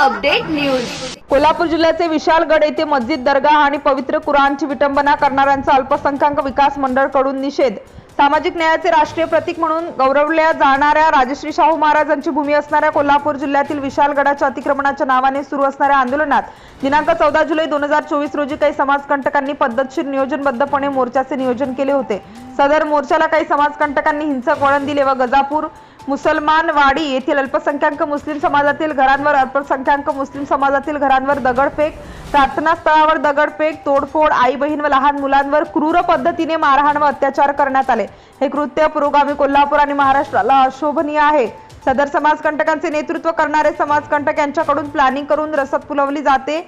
News. Kolhapur जिल्ह्याचे विशालगड येथे मस्जिद दर्गा आणि पवित्र कुराणची विटंबना करणाऱ्यांचा अल्पसंख्याक विकास मंडळकडून निषेध. सामाजिक न्यायाचे राष्ट्रीय प्रतीक म्हणून गौरवल्या जाणाऱ्या राजश्री शाहू महाराजांची भूमी असणाऱ्या कोल्हापूर जिल्ह्यातील विशालगडाच्या अतिक्रमणाच्या नावाने सुरू असणाऱ्या आंदोलनात दिनांक चौदा जुलै दोन हजार चोवीस रोजी काही समाजकंटकांनी पद्धतशीर नियोजनबद्धपणे मोर्चाचे नियोजन केले होते. सदर मोर्चाला काही समाजकंटकांनी हिंसक वळण दिले व गजापूर मुसलमानवाडी येथील अल्पसंख्याक मुस्लिम समाजातील घरांवर अल्पसंख्याक मुस्लिम समाजातील घरांवर दगडफेक प्रार्थनास्थळावर दगडफेक तोडफोड आई बहीण व लहान मुलांवर क्रूर पद्धतीने मारहाण व अत्याचार करण्यात आले. हे कृत्य पुरोगामी कोल्हापूर आणि महाराष्ट्राला अशोभनीय आहे. सदर समाजकंटकांचे नेतृत्व करणारे समाजकंटक यांच्याकडून प्लॅनिंग करून रसद पुलवली जाते.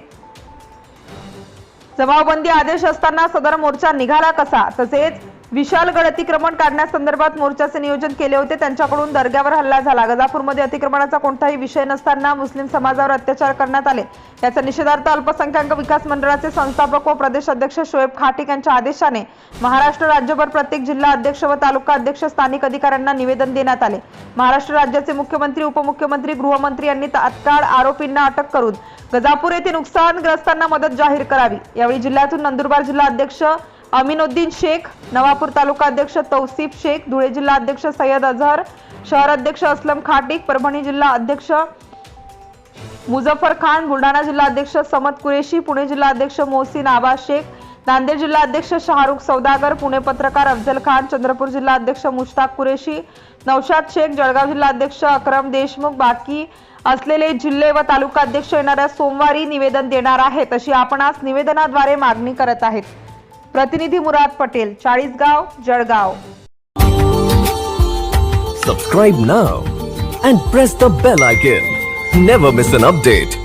जमावबंदी आदेश असताना सदर मोर्चा निघाला कसा? तसेच विशालगड अतिक्रमण काढण्यासंदर्भात मोर्चाचे नियोजन केले होते. त्यांच्याकडून दर्ग्यावर हल्ला झाला. गजापूरमध्ये अतिक्रमणाचा कोणताही विषय नसताना मुस्लिम समाजावर अत्याचार करण्यात आले. याचा निषेधार्थ अल्पसंख्याक विकास मंडळाचे संस्थापक व प्रदेश अध्यक्ष शोएब खाटिक यांच्या आदेशाने महाराष्ट्र राज्यभर प्रत्येक जिल्हा अध्यक्ष व तालुका अध्यक्ष स्थानिक अधिकाऱ्यांना निवेदन देण्यात आले. महाराष्ट्र राज्याचे मुख्यमंत्री उपमुख्यमंत्री गृहमंत्री यांनी तात्काळ आरोपींना अटक करून गजापूर येथे नुकसानग्रस्तांना मदत जाहीर करावी. यावेळी जिल्ह्यातून नंदुरबार जिल्हा अध्यक्ष अमीनुद्दीन शेख नवापूर तालुका अध्यक्ष तौसिफ शेख धुळे जिल्हा अध्यक्ष सय्यद अझहर शहर अध्यक्ष असलम खाटिक परभणी जिल्हा अध्यक्ष मुझफ्फर खान बुलढाणा जिल्हा अध्यक्ष समत कुरेशी पुणे जिल्हा अध्यक्ष मोहसिन आबा शेख नांदेड जिल्हा अध्यक्ष शाहरुख सौदागर पुणे पत्रकार अफजल खान चंद्रपूर जिल्हा अध्यक्ष मुश्ताक कुरेशी नौशाद शेख जळगाव जिल्हा अध्यक्ष अक्रम देशमुख बाकी असलेले जिल्हे व तालुका अध्यक्ष येणाऱ्या सोमवारी निवेदन देणार आहेत अशी आपणास निवेदनाद्वारे मागणी करत आहेत. प्रतिनिधी Murad Patel Chalisgaon Jalgaon Subscribe now and press the bell icon. Never miss an update.